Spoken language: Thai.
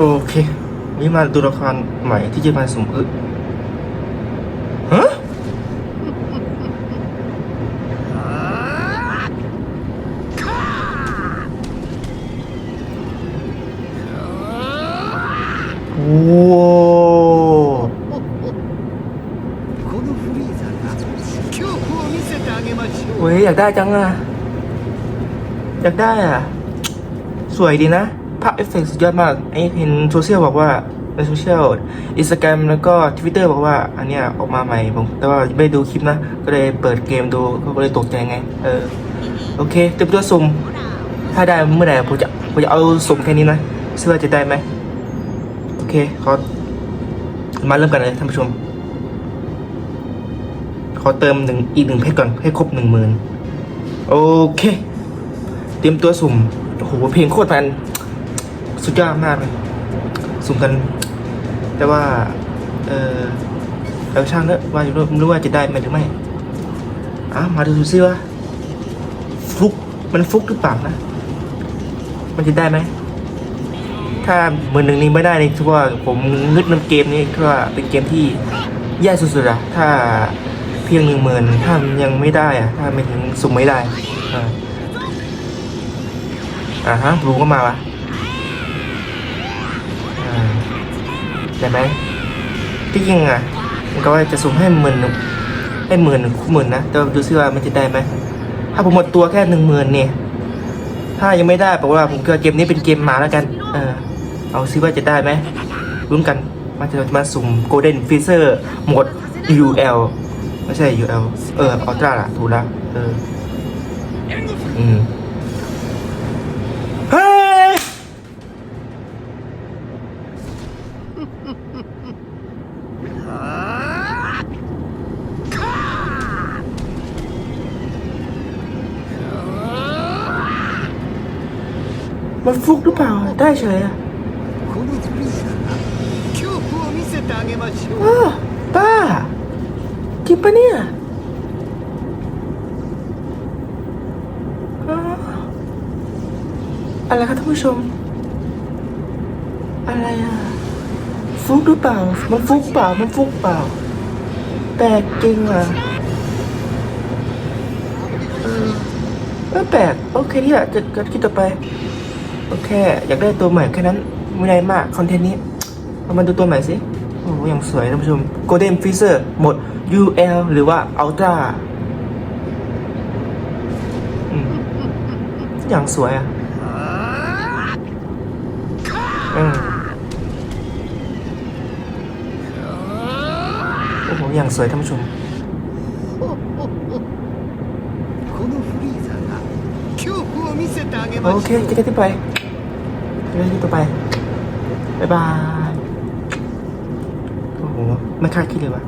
โอเค นี่มาตัวละครใหม่ที่จะมาสมอึฮะโอ้เฮ้ยอยากได้จังอะอยากได้อะ สวยดีนะ ภาพเอฟเฟกต์สุดยอดมากไอ้เห็นโซเชียลบอกว่าในโซเชียลอินสตาแกรมแล้วก็ทวิตเตอร์บอกว่า อันเนี้ยออกมาใหม่ผมแต่ว่าไม่ดูคลิปนะ ก็เลยเปิดเกมดูก็เลยตกใจไง เออ โอเคเต็มตัวสุ่ม ถ้าได้เมื่อไหร่ผมจะผมจะเอาสุ่มแค่นี้นะเสื้อจะได้ไหมโอเคขอมาเริ่มกันเลยท่านผู้ชม ขอเติมหนึ่งอีกหนึ่งเพชรก่อนให้ครบหนึ่งหมื่นโอเค เตรียมตัวสุ่มโอ้โหเพลงโคตรมัน สุดยอดมากเลยสุ่มกัน แต่ว่า เออแล้วช่างเนอะว่ารู้ไม่รู้ว่าจะได้ไหมหรือไม่อะมาดูซิว่าฟุกมันฟุกหรือเปล่านะ มันจะได้ไหม ถ้าหมื่นหนึ่งนี้ไม่ได้นี่คือว่าผมงึดน้ำเกมนี้คือว่าเป็นเกมที่แย่สุดๆอะถ้าเพียงหนึ่งหมื่นถ้ายังไม่ได้อะถ้าไม่ถึงสุ่มไม่ได้อ่าฮะบลูก็มาวะ ได้ไหมที่จริงอะมันก็ว่าจะสุ่มให้หมื่นให้หมื่นหนึ่งคู่หมื่นนะแต่ดูซิว่ามันจะได้ไหมถ้าผมหมดตัวแค่หนึ่งหมื่นเนี่ยถ้ายังไม่ได้แปลว่าผมก็เกมนี้เป็นเกมหมาแล้วกัน เออเอาซิว่าจะได้ไหมลุ้นกันมาจะมาสุ่ม Golden Freezer หมด UL ไม่ใช่ UL เอออัลตร้าล่ะถูกแล้วเอออืม มันฟุกหรือเปล่า ได้เฉยอะเอป้าจริงปะเนี่ยอะไรครับท่านผู้ชม อะไรอะ ฟุกหรือเปล่า มันฟุกเปล่า มันฟุกเปล่า แปลกจริงอะเออแปลกโอเคที่อะจะกิดคิดต่อไป ก็แค่อยากได้ตัวใหม่แค่นั้นไม่ได้มากคอนเทนต์นี้เอามาดูตัวใหม่สิโอ้ยังสวยท่านผู้ชม Golden Freezer หมด UL หรือว่า Ultra อย่างสวยอะโอ้โห อย่างสวยท่านผู้ชมโอเคจะได้ที่ไป จะได้ที่ต่อไป บ๊ายบาย โอ้โห ไม่คาดคิดเลยว่ะ